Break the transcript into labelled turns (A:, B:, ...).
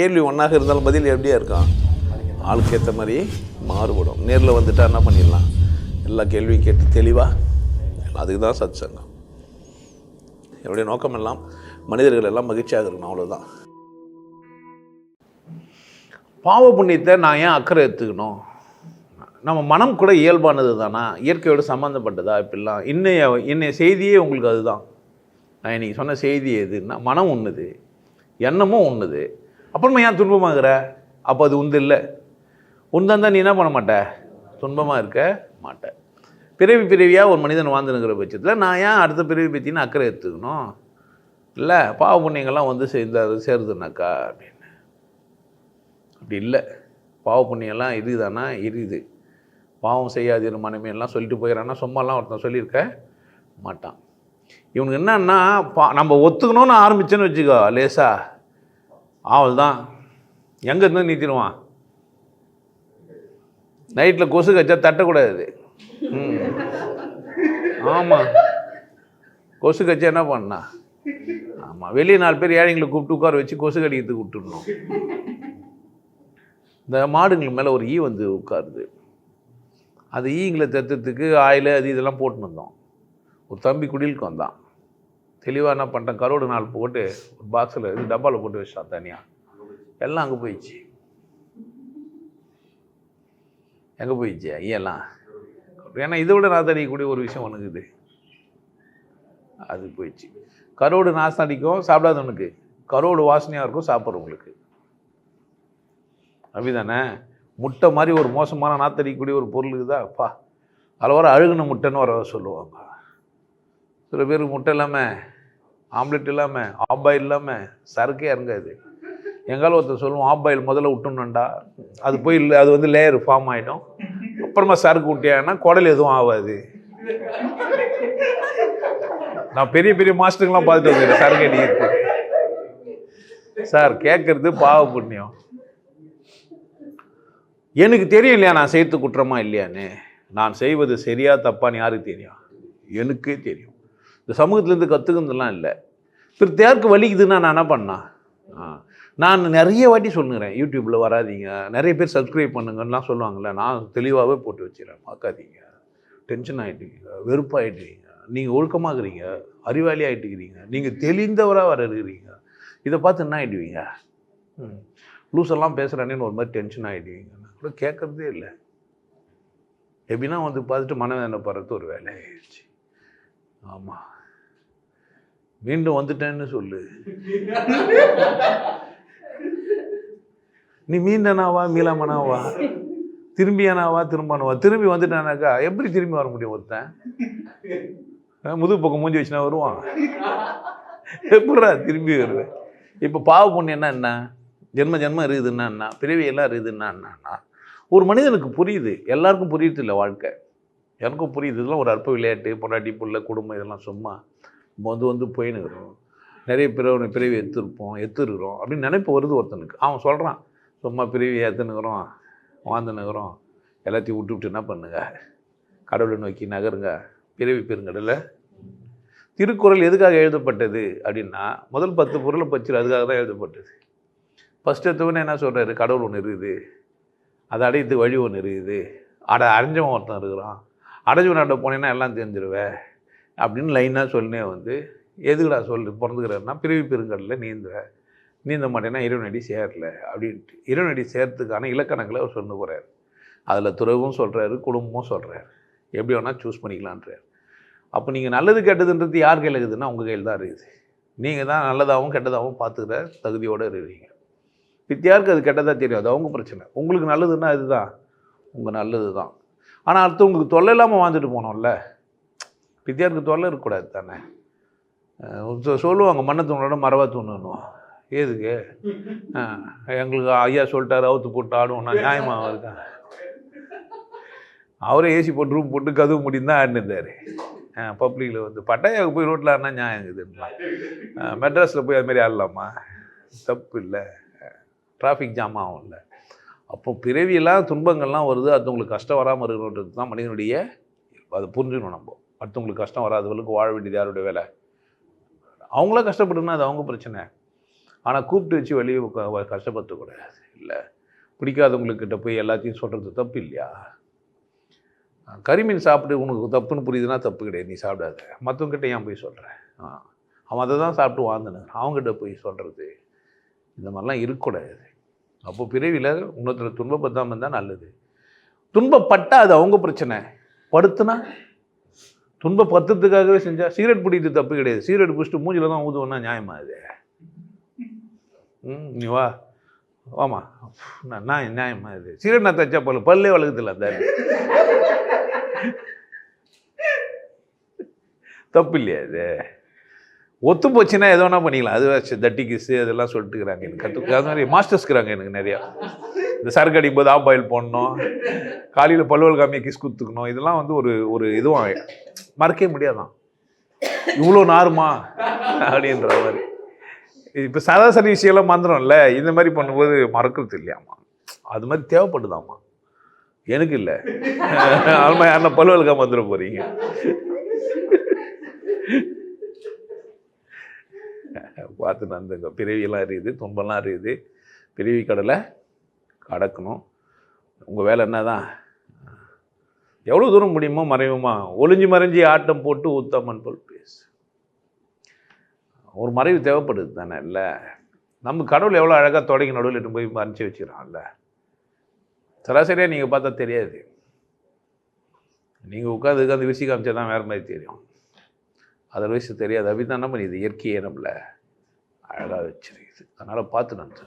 A: கேள்வி ஒன்றாக இருந்தாலும் பதில் எப்படியா இருக்கும்? ஆளுக்கு ஏற்ற மாதிரி மாறுபடும். நேரில் வந்துட்டால் என்ன பண்ணிடலாம்? எல்லா கேள்வியும் கேட்டு தெளிவாக அதுக்கு தான் சத் சங்கம் என்னுடைய நோக்கம் எல்லாம் மனிதர்கள் எல்லாம் மகிழ்ச்சியாக இருக்கணும் அவ்வளோதான் பாவ புண்ணியத்தை நான் ஏன் அக்கறை எடுத்துக்கணும்? நம்ம மனம் கூட இயல்பானது தானா? இயற்கையோடு சம்மந்தப்பட்டதா இப்படிலாம்? இன்னைய இன்னைய செய்தியே உங்களுக்கு அதுதான். நான் இன்றைக்கி சொன்ன செய்தி எதுன்னா மனம் ஒன்றுது எண்ணமும் ஒன்றுது அப்புறமா ஏன் துன்பமாகிற? அப்போ அது உந்து இல்லை. உந்தந்தா நீ என்ன பண்ண மாட்ட? துன்பமாக இருக்க மாட்ட. பிறவி பிறவியாக ஒரு மனிதன் வாழ்ந்துனுங்கிற பட்சத்தில் நான் ஏன் அடுத்த பிறவி பற்றின்னு அக்கறை எடுத்துக்கணும்? இல்லை பாவ புண்ணியங்கள்லாம் வந்து சேர்ந்து அது சேருதுனாக்கா அப்படின்னு. அப்படி இல்லை. பாவ புண்ணியெல்லாம் இருக்குதானா இருக்குது பாவம் செய்யாதீர் மனமே எல்லாம் சொல்லிட்டு போயிடறான்னா சும்மாலாம் ஒருத்தன் சொல்லியிருக்க மாட்டான். இவனுக்கு என்னன்னா பா நம்ம ஒத்துக்கணும்னு ஆரம்பிச்சேன்னு வச்சுக்கோ லேசா. அவள் தான் எங்கே இருந்து நீத்திடுவான் நைட்டில் கொசு கச்சா தட்டக்கூடாது. ம். ஆமாம் கொசு கச்சா என்ன பண்ணா? ஆமாம் வெளியே நாலு பேர் ஏழைங்களை கூப்பிட்டு உட்கார வச்சு கொசு கடிக்கிறதுக்கு விட்டுடணும். இந்த மாடுங்களுக்கு மேலே ஒரு ஈ வந்து உட்காருது. அது ஈங்களை தத்துறதுக்கு ஆயில் அது இதெல்லாம் போட்டுன்னு வந்தோம். ஒரு தம்பி குடிலுக்கு வந்தான். தெளிவாக என்ன பண்ணிட்டேன்? கரோடு நாள் போட்டு ஒரு பாக்ஸில் இது டப்பாவில் போட்டு வச்சிட்டான் தனியாக எல்லாம் அங்கே போயிடுச்சு. எங்கே போயிடுச்சு? ஐயெல்லாம். ஏன்னா இதை விட நாத்தடிக்கக்கூடிய ஒரு விஷயம் ஒன்றுக்குது அது போயிடுச்சு. கரோடு நாசம் அடிக்கும் சாப்பிடாதவனுக்கு கரோடு வாசனையாக இருக்கும் சாப்பிட்றவங்களுக்கு அப்படிதானே? முட்டை மாதிரி ஒரு மோசமான நாத்தடிக்கக்கூடிய ஒரு பொருள் இருக்குதா அப்பா அதில் வர அழுகுன முட்டைன்னு வர சொல்லுவாங்க. சில பேர் முட்டை இல்லாமல் ஆம்லெட் இல்லாமல் ஆப்பாயில் இல்லாமல் சரக்கே இறங்காது. எங்காலும் ஒருத்தர் சொல்லுவோம் ஆப்பாயில் முதல்ல விட்டுணுண்டா அது போய் இல்லை அது வந்து லேயர் ஃபார்ம் ஆகிடும் அப்புறமா சரக்கு விட்டியாங்கன்னா குடல் எதுவும் ஆகாது நான் பெரிய பெரிய மாஸ்டருங்கெலாம் பார்த்துட்டு வந்துடுறேன் சரக்கு அடிக்கிறது சார் கேட்குறது பாவ புண்ணியம். எனக்கு தெரியும் இல்லையா நான் செய்து குற்றமா இல்லையான்னு? நான் செய்வது சரியா தப்பான்னு யாருக்கு தெரியும்? எனக்கே தெரியும். இந்த சமூகத்துலேருந்து கற்றுக்கிறதுலாம் இல்லை. பிறத்தையாருக்கு வலிக்குதுன்னா நான் என்ன பண்ணா? ஆ. நான் நிறைய வாட்டி சொல்லுகிறேன் யூடியூப்பில் வராதீங்க நிறைய பேர் சப்ஸ்கிரைப் பண்ணுங்கலாம் சொல்லுவாங்கள்ல நான் தெளிவாகவே போட்டு வச்சிடறேன் பார்க்காதீங்க. டென்ஷன் ஆகிட்டுருக்கீங்க வெறுப்பாகிட்டுருக்கீங்க நீங்கள் ஒழுக்கமாகறீங்க அறிவாளி ஆகிட்டுக்கிறீங்க நீங்கள் தெளிந்தவராக வர இருக்கிறீங்க இதை பார்த்து என்ன ஆகிடுவீங்க ம். லூஸெல்லாம் பேசுகிறானேன்னு ஒரு மாதிரி டென்ஷன் ஆகிடுவீங்க நான் கூட கேட்குறதே இல்லை. எப்படின்னா வந்து பார்த்துட்டு மனவேதனை படுறது ஒரு வேலை ஆயிடுச்சு ஆமாம் மீண்டும் வந்துட்டேன்னு சொல்லு. நீ மீண்டனாவா மீளாமனாவா? திரும்பியானாவா திரும்பானவா? திரும்பி வந்துட்டானாக்கா எப்படி திரும்பி வர முடியும் ஒருத்தன்? முதுகு பக்கம் மூஞ்சி வச்சுனா வருவான். எப்படா திரும்பி வருவேன்? இப்போ பாவ புண்ணியம்னா என்ன ஜென்ம ஜென்மம் இருக்குதுன்னா என்ன பிறவி எல்லாம் இருக்குதுன்னா என்னன்னா ஒரு மனிதனுக்கு புரியுது. எல்லாருக்கும் புரியுது இல்லை வாழ்க்கை. எனக்கும் புரியுது. இதெல்லாம் ஒரு அற்ப விளையாட்டு. பொண்டாட்டி புள்ள குடும்பம் இதெல்லாம் சும்மா. நம்ம வந்து வந்து போயின்னுக்கிறோம் நிறைய பிறவி பிறவி எடுத்துருப்போம் எடுத்துருக்குறோம் அப்படின்னு நினைப்பு வருது ஒருத்தனுக்கு. அவன் சொல்கிறான் சும்மா பிறவி ஏற்றுனுக்குறோம் வாழ்ந்துனுக்குறோம் எல்லாத்தையும் விட்டு விட்டு என்ன பண்ணுங்க? கடவுளை நோக்கி நகருங்க. பிறவி பெருங்கடலை. திருக்குறள் எதுக்காக எழுதப்பட்டது அப்படின்னா முதல் பத்து பொருளை பச்சு அதுக்காக தான் எழுதப்பட்டது. ஃபஸ்ட்டு எடுத்தவொடனே என்ன சொல்கிறாரு கடவுள் ஒன்று இருக்குது. அதை அடையிறது வழி ஒன்று இருக்குது. அடை அறிஞ்சவன் ஒருத்தன் இருக்கிறான். அடைஞ்சவனாண்ட போனேன்னா எல்லாம் தெரிஞ்சிருவேன் அப்படின்னு லைனாக சொல்லினே வந்து எதுக்குடா சொல்லு பிறந்துக்கிறாருன்னா பிரிவு பெருங்கடலில் நீந்துற நீந்த மாட்டேன்னா இறைவனடி சேரல. அப்படின்ட்டு இறைவனடி சேர்த்துக்கான இலக்கணங்களை அவர் சொன்ன போகிறார் அதில் துறவும் சொல்கிறாரு குடும்பமும் சொல்கிறார் எப்படி வேணால் சூஸ் பண்ணிக்கலான்றார். அப்போ நீங்கள் நல்லது கெட்டதுன்றது யார் கையில் இருக்குதுன்னா உங்கள் கையில் தான் இருக்குது. நீங்கள் தான் நல்லதாகவும் கெட்டதாகவும் பார்த்துக்கிற தகுதியோடு இருக்கிறீங்க. வித்தியாருக்கு அது கெட்டதாக தெரியும் அது அவங்க பிரச்சனை. உங்களுக்கு நல்லதுன்னா இதுதான் உங்கள் நல்லது தான் ஆனால் அடுத்தவங்களுக்கு தொல்லை இல்லாமல் வாழ்ந்துட்டு போனோம்ல. வித்தியாருக்கு தொல்லை இருக்கக்கூடாது தானே? சொல்லுவாங்க மண்ணை தூணோட மரவா தூணுன்னுவோம் எதுக்கு? எங்களுக்கு ஐயா சொல்லிட்டாரு அவுத்து போட்டு ஆடுவோம் நான் நியாயமாக இருக்கேன். அவரே ஏசி போட்டு ரூம் போட்டு கதவு முடிந்து தான் ஆடினிருந்தார். பப்ளிக்கில் வந்து பட்டாயாவுக்கு போய் ரோட்டில் ஆடினா நியாயம் இருக்குதுன்றான் மெட்ராஸில் போய் அது மாதிரி ஆடலாமா? தப்பு இல்லை. டிராஃபிக் ஜாம் ஆகும்ல. அப்போ பிறவியெல்லாம் துன்பங்கள்லாம் வருது அடுத்தவங்களுக்கு கஷ்டம் வராமல் இருக்கணுன்றது தான் மனிதனுடைய அதை புரிஞ்சுக்கணும் நம்ம. அடுத்தவங்களுக்கு கஷ்டம் வராதவங்களுக்கு வாழ வேண்டியது யாருடைய வேலை? அவங்களா கஷ்டப்படுனா அது அவங்க பிரச்சனை. ஆனால் கூப்பிட்டு வச்சு வெளியே கஷ்டப்படுத்தக்கூடாது இல்லை. பிடிக்காதவங்களுக்கிட்ட போய் எல்லாத்தையும் சொல்கிறது தப்பு இல்லையா? கரிமீன் சாப்பிட்டு உனக்கு தப்புன்னு புரியுதுன்னா தப்பு கிடையாது நீ சாப்பிடாத. மற்றவங்கிட்ட ஏன் போய் சொல்கிறேன் ஆ. அவன் அதை தான் சாப்பிட்டு வாழ்ந்தனு அவங்ககிட்ட போய் சொல்கிறது இந்த மாதிரிலாம் இருக்கக்கூடாது. அப்போ பிறவியில் இன்னொருத்தர் துன்பப்படுத்தாமல் இருந்தால் நல்லது. துன்பப்பட்டால் அது அவங்க பிரச்சனை. படுத்துனா? துன்பப்படுத்துறதுக்காகவே செஞ்சால் சிகரெட் பிடிக்கிறது தப்பு கிடையாது. சிகரெட் பிடிச்சிட்டு மூஞ்சில் தான் ஊதுவோன்னா நியாயமா அது? ம் நீ வா. ஆமாம் நான் நான் நியாயமா இது? சிகரெட் நான் தச்சா பல்லு பல்லே வளர்க்குதில்ல அந்த தப்பு இல்லையா அது ஒத்து போச்சுன்னா எது வேணா பண்ணிக்கலாம். அது தட்டி கிஸ்ஸு அதெல்லாம் சொல்லிட்டுக்கிறாங்க எனக்கு. கற்று அது மாதிரி மாஸ்டர்ஸ்க்குறாங்க எனக்கு நிறையா. இந்த சரக்கு அடிக்கும் போது ஆப் பாயில் போடணும். காலையில் பல்வல் காமியை கிஸ் குத்துக்கணும் இதெல்லாம் வந்து ஒரு ஒரு இதுவும் மறக்கவே முடியாதான். இவ்வளோ நாருமா? அப்படின்ற மாதிரி. இப்போ சராசரி விஷயம்லாம் மந்திரம்ல இந்த மாதிரி பண்ணும்போது மறக்கிறது இல்லையாம்மா. அது மாதிரி தேவைப்படுதாம்மா? எனக்கு இல்லை. அதுமாதிரி யாருன்னா பல்வல் காம வந்துட போகிறீங்க பார்த்து நடந்துங்க பிறவியெல்லாம் இருக்குது துன்பம்லாம் இருக்குது. பிறவி கடலை கடக்கணும். உங்கள் வேலை என்ன தான் எவ்வளோ தூரம் முடியுமோ மறைவுமா ஒளிஞ்சு மறைஞ்சி ஆட்டம் போட்டு ஊத்தம்மன் போல் பேசு. ஒரு மறைவு தேவைப்படுது தானே இல்லை? நம்ம கடவுள் எவ்வளோ அழகாக தொடங்கி நடுவில் இட்டு போய் மறைச்சி வச்சுக்கிறான்ல. சராசரியாக நீங்கள் பார்த்தா தெரியாது. நீங்கள் உட்காந்து உட்காந்து விசி காமிச்சா தான் வேறு மாதிரி தெரியும். அதில் தெரியாது. அப்படி தான் இது பண்ணிது இயற்கையே நம்மளை அழகாக வச்சிருக்குது. அதனால் பார்த்து நன்றி